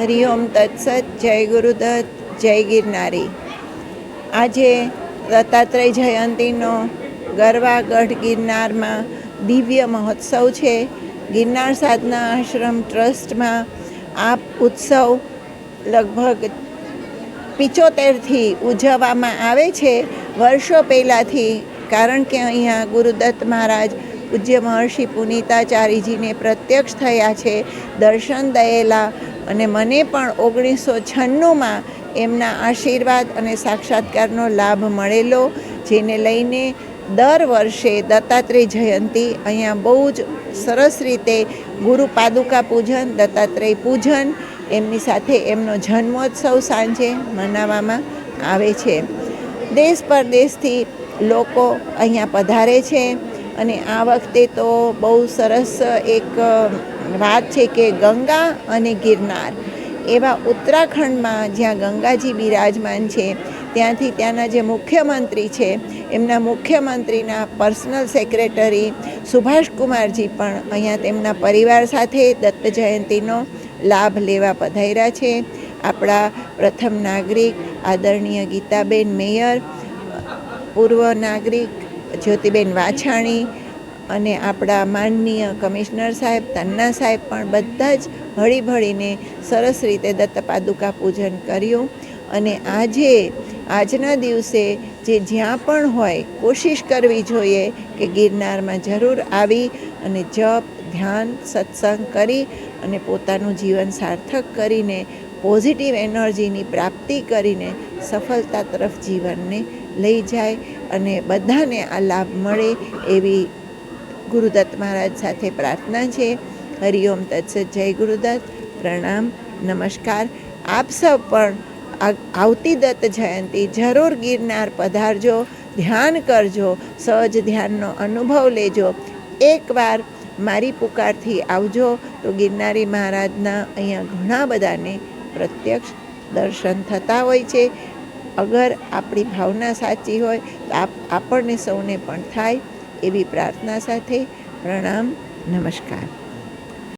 હરિઓમ તત્સત જય ગુરુદત્ત જય ગિરનારી આજે દત્તાત્રેય જયંતીનો ગરવાગઢ ગિરનારમાં દિવ્ય મહોત્સવ છે। ગિરનાર સાધના આશ્રમ ટ્રસ્ટમાં આ ઉત્સવ લગભગ પિચોતેરથી ઉજવવામાં આવે છે। વર્ષો પહેલાંથી કારણ કે અહીંયા ગુરુદત્ત મહારાજ પૂજ્ય મહર્ષિ પુનિતાચાર્યજીને પ્રત્યક્ષ થયા છે। દર્શન દયેલા અને મને પણ ઓગણીસો છન્નુંમાં એમના આશીર્વાદ અને સાક્ષાત્કારનો લાભ મળેલો, જેને લઈને દર વર્ષે દત્તાત્રેય જયંતી અહીંયા બહુ જ સરસ રીતે ગુરુ પાદુકા પૂજન, દત્તાત્રેય પૂજન, એમની સાથે એમનો જન્મોત્સવ સાંજે મનાવવામાં આવે છે. દેશ પરદેશથી લોકો અહીંયા પધારે છે અને આ વખતે તો બહુ સરસ એક વાત છે કે ગંગા અને ગિરનાર. એવા ઉત્તરાખંડમાં જ્યાં ગંગાજી બિરાજમાન છે, ત્યાંથી ત્યાંના જે મુખ્યમંત્રી છે, એમના મુખ્યમંત્રીના પર્સનલ સેક્રેટરી સુભાષકુમારજી પણ અહીંયા તેમના પરિવાર સાથે દત્ત જયંતીનો લાભ લેવા પધાર્યા છે. આપણા પ્રથમ નાગરિક આદરણીય ગીતાબેન મેયર, પૂર્વ નાગરિક જ્યોતિબેન વાછાણી અને આપણા માનનીય કમિશનર સાહેબ, તન્ના સાહેબ પણ બધા જ હળીભળીને સરસ રીતે દત્ત પાદુકા પૂજન કર્યું. અને આજે, આજના દિવસે જે જ્યાં પણ હોય, કોશિશ કરવી જોઈએ કે ગિરનારમાં જરૂર આવી અને જપ, ધ્યાન, સત્સંગ કરી અને પોતાનું જીવન સાર્થક કરીને, પોઝિટિવ એનર્જીની પ્રાપ્તિ કરીને સફળતા તરફ જીવનને લઈ જાય અને બધાને આ લાભ મળે એવી ગુરુદત્ત મહારાજ સાથે પ્રાર્થના છે. હરિઓમ તત્સત જય ગુરુદત્ત. પ્રણામ, નમસ્કાર. આપ સૌ પણ આવતી દત્ત જયંતી જરૂર ગિરનાર પધારજો, ધ્યાન કરજો, સહજ ધ્યાનનો અનુભવ લેજો. એકવાર મારી પુકારથી આવજો તો ગિરનારી મહારાજના અહીંયા ઘણા બધાને પ્રત્યક્ષ દર્શન થતા હોય છે. અગર આપણી ભાવના સાચી હોય તો આપ આપણને સૌને પણ થાય. એવી પ્રાર્થના સાથે પ્રણામ નમસ્કાર.